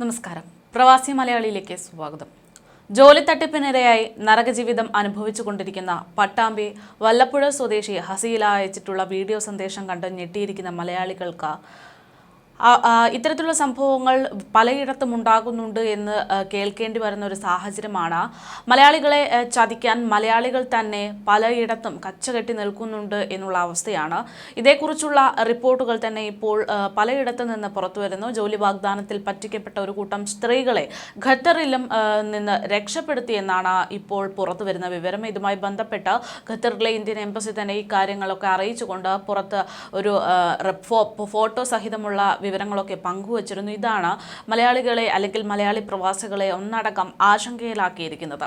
നമസ്കാരം. പ്രവാസി മലയാളിയിലേക്ക് സ്വാഗതം. ജോലി തട്ടിപ്പിനിരയായി നരകജീവിതം അനുഭവിച്ചുകൊണ്ടിരിക്കുന്ന പട്ടാമ്പി വല്ലപ്പുഴ സ്വദേശി ഹസീല അയച്ചിട്ടുള്ള വീഡിയോ സന്ദേശം കണ്ട് ഞെട്ടിയിരിക്കുന്ന മലയാളികൾക്ക് ഇത്തരത്തിലുള്ള സംഭവങ്ങൾ പലയിടത്തും ഉണ്ടാകുന്നുണ്ട് എന്ന് കേൾക്കേണ്ടി വരുന്ന ഒരു സാഹചര്യമാണ്. മലയാളികളെ ചതിക്കാൻ മലയാളികൾ തന്നെ പലയിടത്തും കച്ചകെട്ടി നിൽക്കുന്നുണ്ട് എന്നുള്ള അവസ്ഥയാണ്. ഇതേക്കുറിച്ചുള്ള റിപ്പോർട്ടുകൾ തന്നെ ഇപ്പോൾ പലയിടത്തു നിന്ന് പുറത്തു വരുന്നു. ജോലി വാഗ്ദാനത്തിൽ പറ്റിക്കപ്പെട്ട ഒരു കൂട്ടം സ്ത്രീകളെ ഖത്തറിലും നിന്ന് രക്ഷപ്പെടുത്തിയെന്നാണ് ഇപ്പോൾ പുറത്തു വരുന്ന വിവരം. ഇതുമായി ബന്ധപ്പെട്ട് ഖത്തറിലെ ഇന്ത്യൻ എംബസി തന്നെ ഈ കാര്യങ്ങളൊക്കെ അറിയിച്ചുകൊണ്ട് പുറത്ത് ഒരു ഫോട്ടോ സഹിതമുള്ള വിവരങ്ങളൊക്കെ പങ്കുവച്ചിരുന്നു. ഇതാണ് മലയാളികളെ അല്ലെങ്കിൽ മലയാളി പ്രവാസികളെ ഒന്നടക്കം ആശങ്കയിലാക്കിയിരിക്കുന്നത്.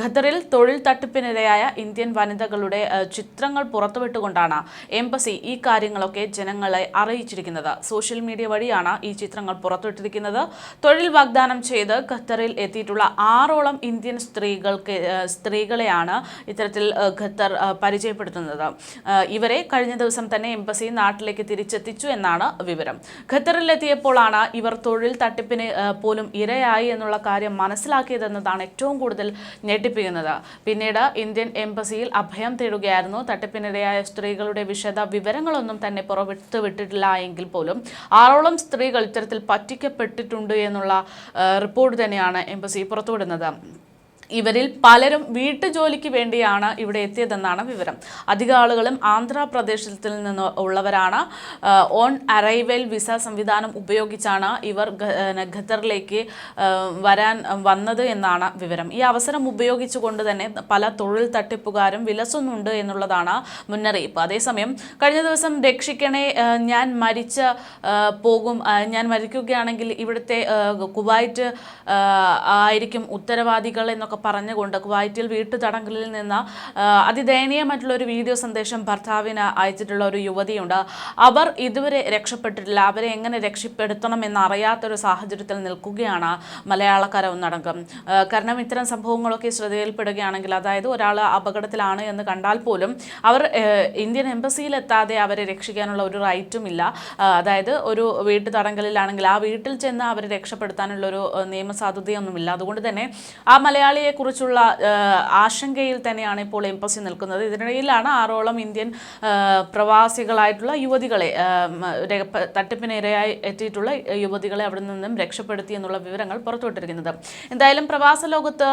ഖത്തറിൽ തൊഴിൽ തട്ടിപ്പിനിരയായ ഇന്ത്യൻ വനിതകളുടെ ചിത്രങ്ങൾ പുറത്തുവിട്ടുകൊണ്ടാണ് എംബസി ഈ കാര്യങ്ങളൊക്കെ ജനങ്ങളെ അറിയിച്ചിരിക്കുന്നത്. സോഷ്യൽ മീഡിയ വഴിയാണ് ഈ ചിത്രങ്ങൾ പുറത്തുവിട്ടിരിക്കുന്നത്. തൊഴിൽ വാഗ്ദാനം ചെയ്ത് ഖത്തറിൽ എത്തിയിട്ടുള്ള ആറോളം ഇന്ത്യൻ സ്ത്രീകൾക്ക് സ്ത്രീകളെയാണ് ഇത്തരത്തിൽ ഖത്തർ പരിചയപ്പെടുത്തുന്നത്. ഇവരെ കഴിഞ്ഞ ദിവസം തന്നെ എംബസി നാട്ടിലേക്ക് തിരിച്ചെത്തിച്ചു എന്നാണ് വിവരം. ഖത്തറിലെത്തിയപ്പോഴാണ് ഇവർ തൊഴിൽ തട്ടിപ്പിന് പോലും ഇരയായി എന്നുള്ള കാര്യം മനസ്സിലാക്കിയതെന്നതാണ് ഏറ്റവും കൂടുതൽ ഞെട്ടിപ്പിക്കുന്നത്. പിന്നീട് ഇന്ത്യൻ എംബസിയിൽ അഭയം തേടുകയായിരുന്നു. തട്ടിപ്പിനിരയായ സ്ത്രീകളുടെ വിശദ വിവരങ്ങളൊന്നും തന്നെ പുറവിട്ടു വിട്ടിട്ടില്ല എങ്കിൽ പോലും ആറോളം സ്ത്രീകൾ ഇത്തരത്തിൽ പറ്റിക്കപ്പെട്ടിട്ടുണ്ട് എന്നുള്ള റിപ്പോർട്ട് തന്നെയാണ് എംബസി പുറത്തുവിടുന്നത്. ഇവരിൽ പലരും വീട്ടുജോലിക്ക് വേണ്ടിയാണ് ഇവിടെ എത്തിയതെന്നാണ് വിവരം. അധിക ആളുകളും ആന്ധ്രാപ്രദേശത്തിൽ നിന്ന് ഉള്ളവരാണ്. ഓൺ അറൈവൽ വിസ സംവിധാനം ഉപയോഗിച്ചാണ് ഇവർ ഖത്തറിലേക്ക് വരാൻ വന്നത് എന്നാണ് വിവരം. ഈ അവസരം ഉപയോഗിച്ചുകൊണ്ട് തന്നെ പല തൊഴിൽ തട്ടിപ്പുകാരും വിലസുന്നുണ്ട് എന്നുള്ളതാണ് മുന്നറിയിപ്പ്. അതേസമയം കഴിഞ്ഞ ദിവസം രക്ഷിക്കണേ ഞാൻ മരിച്ച പോകും ഞാൻ മരിക്കുകയാണെങ്കിൽ ഇവിടുത്തെ കുവൈറ്റ് ആയിരിക്കും ഉത്തരവാദികൾ എന്നൊക്കെ പറഞ്ഞുകൊണ്ട് കുവൈറ്റിൽ വീട്ടുതടങ്കലിൽ നിന്ന് അതിദയനീയമായിട്ടുള്ള ഒരു വീഡിയോ സന്ദേശം ഭർത്താവിന് അയച്ചിട്ടുള്ള ഒരു യുവതിയുണ്ട്. അവർ ഇതുവരെ രക്ഷപ്പെട്ടിട്ടില്ല. അവരെ എങ്ങനെ രക്ഷപ്പെടുത്തണം എന്നറിയാത്തൊരു സാഹചര്യത്തിൽ നിൽക്കുകയാണ് മലയാളക്കര ഒന്നടങ്കം. കാരണം ഇത്തരം സംഭവങ്ങളൊക്കെ ശ്രദ്ധയിൽപ്പെടുകയാണെങ്കിൽ അതായത് ഒരാൾ അപകടത്തിലാണ് എന്ന് കണ്ടാൽ പോലും അവർ ഇന്ത്യൻ എംബസിയിലെത്താതെ അവരെ രക്ഷിക്കാനുള്ള ഒരു റൈറ്റും ഇല്ല അതായത് ഒരു വീട്ടു തടങ്കലിലാണെങ്കിൽ ആ വീട്ടിൽ ചെന്ന് അവരെ രക്ഷപ്പെടുത്താനുള്ള ഒരു നിയമസാധുതയൊന്നുമില്ല. അതുകൊണ്ട് തന്നെ ആ മലയാളിയെ കുറിച്ചുള്ള ആശങ്കയിൽ തന്നെയാണ് ഇപ്പോൾ എംബസി നിൽക്കുന്നത്. ഇതിനിടയിലാണ് ആറോളം ഇന്ത്യൻ പ്രവാസികളായിട്ടുള്ള യുവതികളെ തട്ടിപ്പിന് ഇരയായി എത്തിയിട്ടുള്ള യുവതികളെ അവിടെ നിന്നും രക്ഷപ്പെടുത്തി എന്നുള്ള വിവരങ്ങൾ പുറത്തുവിട്ടിരിക്കുന്നത്. എന്തായാലും പ്രവാസ ലോകത്ത്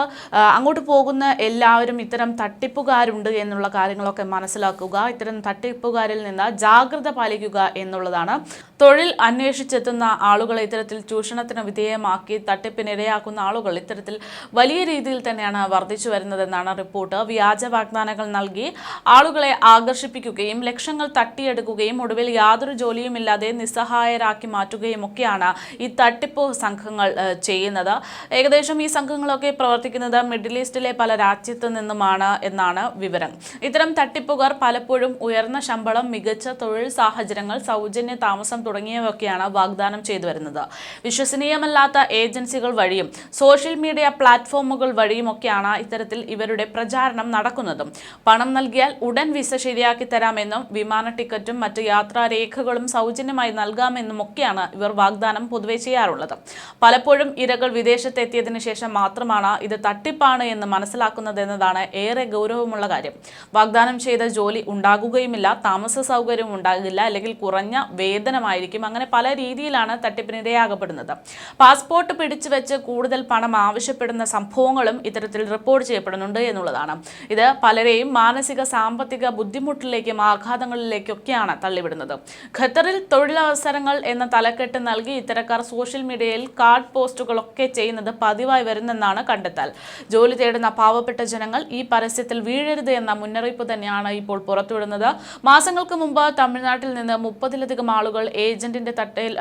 അങ്ങോട്ട് പോകുന്ന എല്ലാവരും ഇത്തരം തട്ടിപ്പുകാരുണ്ട് എന്നുള്ള കാര്യങ്ങളൊക്കെ മനസ്സിലാക്കുക ഇത്തരം തട്ടിപ്പുകാരിൽ നിന്ന് ജാഗ്രത പാലിക്കുക എന്നുള്ളതാണ്. തൊഴിൽ അന്വേഷിച്ചെത്തുന്ന ആളുകളെ ഇത്തരത്തിൽ ചൂഷണത്തിന് വിധേയമാക്കി തട്ടിപ്പിനിരയാക്കുന്ന ആളുകൾ ഇത്തരത്തിൽ വലിയ രീതിയിൽ തന്നെയാണ് വർദ്ധിച്ചു വരുന്നതെന്നാണ് റിപ്പോർട്ട്. വ്യാജ വാഗ്ദാനങ്ങൾ നൽകി ആളുകളെ ആകർഷിപ്പിക്കുകയും ലക്ഷങ്ങൾ തട്ടിയെടുക്കുകയും ഒടുവിൽ യാതൊരു ജോലിയുമില്ലാതെ നിസ്സഹായരാക്കി മാറ്റുകയും ഒക്കെയാണ് ഈ തട്ടിപ്പ് സംഘങ്ങൾ ചെയ്യുന്നത്. ഏകദേശം ഈ സംഘങ്ങളൊക്കെ പ്രവർത്തിക്കുന്നത് മിഡിൽ ഈസ്റ്റിലെ പല രാജ്യത്തു നിന്നുമാണ് എന്നാണ് വിവരം. ഇത്തരം തട്ടിപ്പുകാർ പലപ്പോഴും ഉയർന്ന ശമ്പളം മികച്ച തൊഴിൽ സാഹചര്യങ്ങൾ സൗജന്യ താമസം തുടങ്ങിയവയൊക്കെയാണ് വാഗ്ദാനം ചെയ്തു വരുന്നത്. വിശ്വസനീയമല്ലാത്ത ഏജൻസികൾ വഴിയും സോഷ്യൽ മീഡിയ പ്ലാറ്റ്ഫോമുകൾ വഴിയുമൊക്കെയാണ് ഇത്തരത്തിൽ ഇവരുടെ പ്രചാരണം നടക്കുന്നതും. പണം നൽകിയാൽ ഉടൻ വിസ ശരിയാക്കി തരാമെന്നും വിമാന ടിക്കറ്റും മറ്റ് യാത്രാരേഖകളും സൗജന്യമായി നൽകാമെന്നും ഒക്കെയാണ് ഇവർ വാഗ്ദാനം പൊതുവെ ചെയ്യാറുള്ളത്. പലപ്പോഴും ഇരകൾ വിദേശത്തെത്തിയതിനു ശേഷം മാത്രമാണ് ഇത് തട്ടിപ്പാണ് എന്ന് മനസ്സിലാക്കുന്നത് എന്നതാണ് ഏറെ ഗൗരവമുള്ള കാര്യം. വാഗ്ദാനം ചെയ്ത ജോലി ഉണ്ടാകുകയുമില്ല താമസ സൗകര്യം ഉണ്ടാകില്ല അല്ലെങ്കിൽ കുറഞ്ഞ വേതനമായിരിക്കും. അങ്ങനെ പല രീതിയിലാണ് തട്ടിപ്പിനിരയാകപ്പെടുന്നത്. പാസ്പോർട്ട് പിടിച്ചു വെച്ച് കൂടുതൽ പണം ആവശ്യപ്പെടുന്ന സംഭവങ്ങളും ഇത്തരത്തിൽ റിപ്പോർട്ട് ചെയ്യപ്പെടുന്നുണ്ട് എന്നുള്ളതാണ്. ഇത് പലരെയും മാനസിക സാമ്പത്തിക ബുദ്ധിമുട്ടിലേക്കും ആഘാതങ്ങളിലേക്കൊക്കെയാണ് തള്ളിവിടുന്നത്. ഖത്തറിൽ തൊഴിലവസരങ്ങൾ എന്ന തലക്കെട്ട് നൽകി ഇത്തരക്കാർ സോഷ്യൽ മീഡിയയിൽ കാർഡ് പോസ്റ്റുകളൊക്കെ ചെയ്യുന്നത് പതിവായി വരുന്നെന്നാണ് കണ്ടെത്തൽ. ജോലി തേടുന്ന പാവപ്പെട്ട ജനങ്ങൾ ഈ പരസ്യത്തിൽ വീഴരുത് എന്ന മുന്നറിയിപ്പ് തന്നെയാണ് ഇപ്പോൾ പുറത്തുവിടുന്നത്. മാസങ്ങൾക്ക് മുമ്പ് തമിഴ്നാട്ടിൽ നിന്ന് മുപ്പതിലധികം ആളുകൾ ഏജന്റിന്റെ തട്ടയിൽ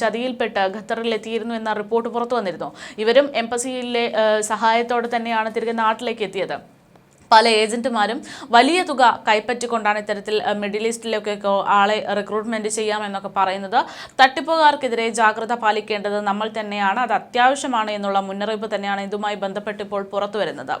ചതിയിൽപ്പെട്ട് ഖത്തറിലെത്തിയിരുന്നു എന്ന റിപ്പോർട്ട് പുറത്തു വന്നിരുന്നു. ഇവരും എംബസിയിലെ ആ, സഹായത്തോടെ തന്നെയാണ് തിരികെ നാട്ടിലേക്ക് എത്തിയത്. പല ഏജന്റുമാരും വലിയ തുക കൈപ്പറ്റിക്കൊണ്ടാണ് ഇത്തരത്തിൽ മിഡിൽ ഈസ്റ്റിലൊക്കെ ആളെ റിക്രൂട്ട്മെന്റ് ചെയ്യാമെന്നൊക്കെ പറയുന്നത്. തട്ടിപ്പുകാർക്കെതിരെ ജാഗ്രത പാലിക്കേണ്ടത് നമ്മൾ തന്നെയാണ്. അത് അത്യാവശ്യമാണ് എന്നുള്ള മുന്നറിയിപ്പ് തന്നെയാണ് ഇതുമായി ബന്ധപ്പെട്ട് ഇപ്പോൾ പുറത്തു വരുന്നത്